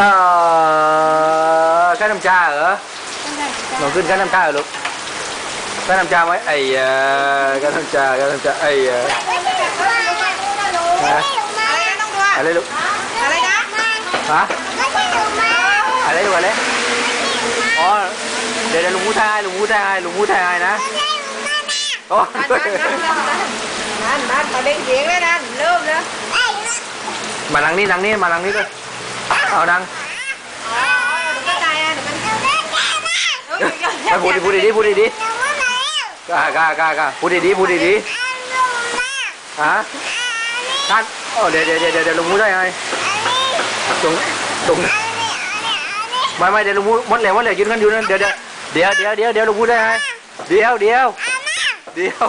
ออก้าน้ำชาเหรอลองขึ้นก้าน้ำชาเหรอลูกก้าน้ำชาไหมไอ้เอ่อก้าน้ำชาก้าน้ำชาไอ้อะไรนะต้อะไรลูกอะไรนะฮะอะไรลูกอะไรอ๋อเดี๋ยวเดี๋ยวลุงมูทายลุงมูทายลุงมูทายนะโอ้นั่นนั่นนั่นนั่นนั่นมาเล่นเสียงแล้วนั่นเริ่มแล้วมานั่งนี่นั่งนี่มานั่งนี่ด้วย เอานั่งอ๋อเดี๋ยวก็ตายอะเดี๋ยวมันเออไปพูดดีพูดดีพูดดีกล้ากล้ากล้ากล้าพูดดีพูดดีฮะท่านโอ้เดี๋ยวเดี๋ยวเดี๋ยวเดี๋ยวลุงมูได้ไงตรงตรงไม่ไม่เดี๋ยวลุงมูมดเหลวมดเหลวยืนกันอยู่นั่นเดี๋ยวเดี๋ยวเดี๋ยวเดี๋ยวเดี๋ยวลุงมูได้ไงเดี๋ยวเดี๋ยวเดี๋ยว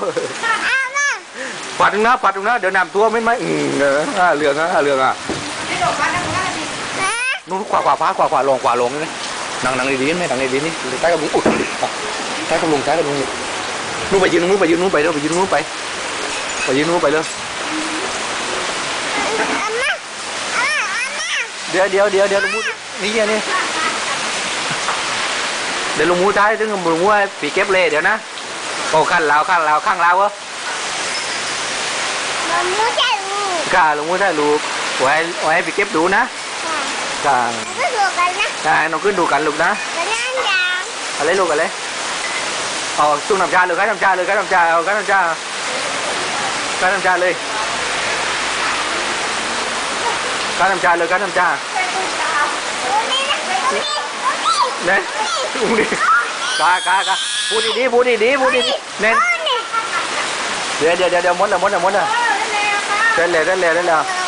ปัดตรงนะปัดตรงนะเดี๋ยวน้ำท่วมไม่ไหมอืมเอออ่าเรื่องอะอ่าเรื่องอะที่ดอกมั นนั่นนั่นสินู้นขวาขวาฟ้าขวาขวาลงขวาลงนี่นั่งนั่งดีๆไหมนั่งดีๆนี่ใต้กับลุงอุ๊ยใต้กับลุงใต้กับลุงนู้นไปยืนนู้นไปยืนนู้นไปเร็วไปยืนนู้นไปไปยืนนู้นไปเลยเดี๋ยวเดี๋ยวเดี๋ยวเดี๋ยวลุงมูนี่ไงนี่เดี๋ยวลุงมูท้ายถึงลุงมูให้ปีเก็บเลยเดี๋ยวนะโอ้ข้างลาวข้างลาวข้างลาวเหรอข้าลุงมูท้ายลูกไว้ไว้ให้ปีเก็บดูนะ ข้าข้าน้องขึ้นดูกันลูกนะอะไรลูกอะไรเอาตุ้งน้ำชาเลยกันน้ำชาเลยกันน้ำชาเอากันน้ำชากันน้ำชาเลยกันน้ำชาเลยกันน้ำชาเนี่ยอุ้งดิกากากาพูดดีๆพูดดีๆพูดดีๆเน้นเดี๋ยวเดี๋ยวเดี๋ยวเดี๋ยวมดละมดละมดละเต้นเลยเต้นเลยเต้นเลย